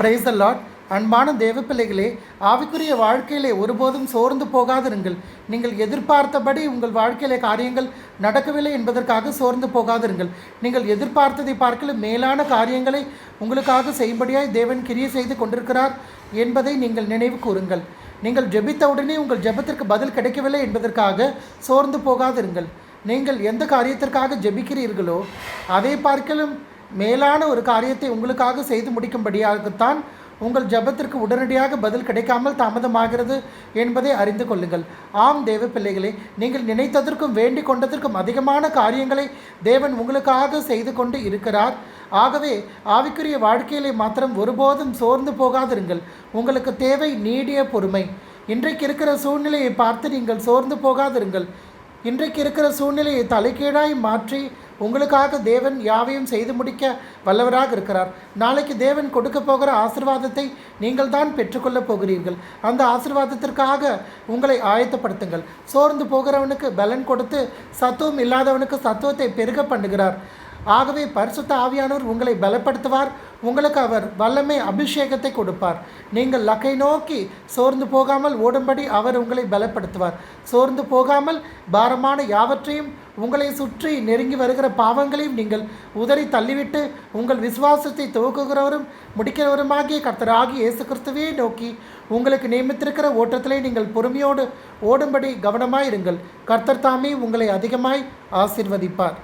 Price lot அன்பான தேவப்பிள்ளைகளே ஆவிக்குரிய வாழ்க்கையிலே ஒருபோதும் சோர்ந்து போகாதிருங்கள். நீங்கள் எதிர்பார்த்தபடி உங்கள் வாழ்க்கையிலே காரியங்கள் நடக்கவில்லை என்பதற்காக சோர்ந்து போகாதிருங்கள். நீங்கள் எதிர்பார்த்ததை பார்க்கல மேலான காரியங்களை உங்களுக்காக செய்யும்படியாய் தேவன் கிரியை செய்து கொண்டிருக்கிறார் என்பதை நீங்கள் நினைவு கூறுங்கள். நீங்கள் ஜெபித்தவுடனே உங்கள் ஜெபத்திற்கு பதில் கிடைக்கவில்லை என்பதற்காக சோர்ந்து போகாதிருங்கள். நீங்கள் எந்த காரியத்திற்காக ஜெபிக்கிறீர்களோ அதை பார்க்கலும் மேலான ஒரு காரியத்தை உங்களுக்காக செய்து முடிக்கும்படியாகத்தான் உங்கள் ஜெபத்திற்கு உடனடியாக பதில் கிடைக்காமல் தாமதமாகிறது என்பதை அறிந்து கொள்ளுங்கள். ஆம் தேவ பிள்ளைகளே நீங்கள் நினைத்ததற்கும் வேண்டிக் கொண்டதற்கும் அதிகமான காரியங்களை தேவன் உங்களுக்காக செய்து கொண்டு இருக்கிறார். ஆகவே ஆவிக்குரிய வாழ்க்கையிலே மாத்திரம் ஒருபோதும் சோர்ந்து போகாதிருங்கள். உங்களுக்கு தேவை நீடிய பொறுமை. இன்றைக்கு இருக்கிற சூழ்நிலையை பார்த்து நீங்கள் சோர்ந்து போகாதிருங்கள். இன்றைக்கு இருக்கிற சூழ்நிலையை தலைக்கீழாய் மாற்றி உங்களுக்காக தேவன் யாவையும் செய்து முடிக்க வல்லவராக இருக்கிறார். நாளைக்கு தேவன் கொடுக்க போகிற ஆசிர்வாதத்தை நீங்கள் தான் பெற்றுக்கொள்ளப் போகிறீர்கள். அந்த ஆசிர்வாதத்திற்காக உங்களை ஆயத்தப்படுத்துங்கள். சோர்ந்து போகிறவனுக்கு பலன் கொடுத்து சத்துவம் இல்லாதவனுக்கு சத்துவத்தை பெருக பண்ணுகிறார். ஆகவே பரிசுத்த ஆவியானவர் உங்களை பலப்படுத்துவார். உங்களுக்கு அவர் வல்லமை அபிஷேகத்தை கொடுப்பார். நீங்கள் லக்கை நோக்கி சோர்ந்து போகாமல் ஓடும்படி அவர் உங்களை பலப்படுத்துவார். சோர்ந்து போகாமல் பாரமான யாவற்றையும் உங்களை சுற்றி நெருங்கி வருகிற பாவங்களையும் நீங்கள் உதறி தள்ளிவிட்டு உங்கள் விசுவாசத்தை துவக்குகிறவரும் முடிக்கிறவருமாகிய கர்த்தராகி இயேசு கிறிஸ்துவே நோக்கி உங்களுக்கு நியமித்திருக்கிற ஓட்டத்திலே நீங்கள் பொறுமையோடு ஓடும்படி கவனமாயிருங்கள். கர்த்தர் தாமே உங்களை அதிகமாய் ஆசிர்வதிப்பார்.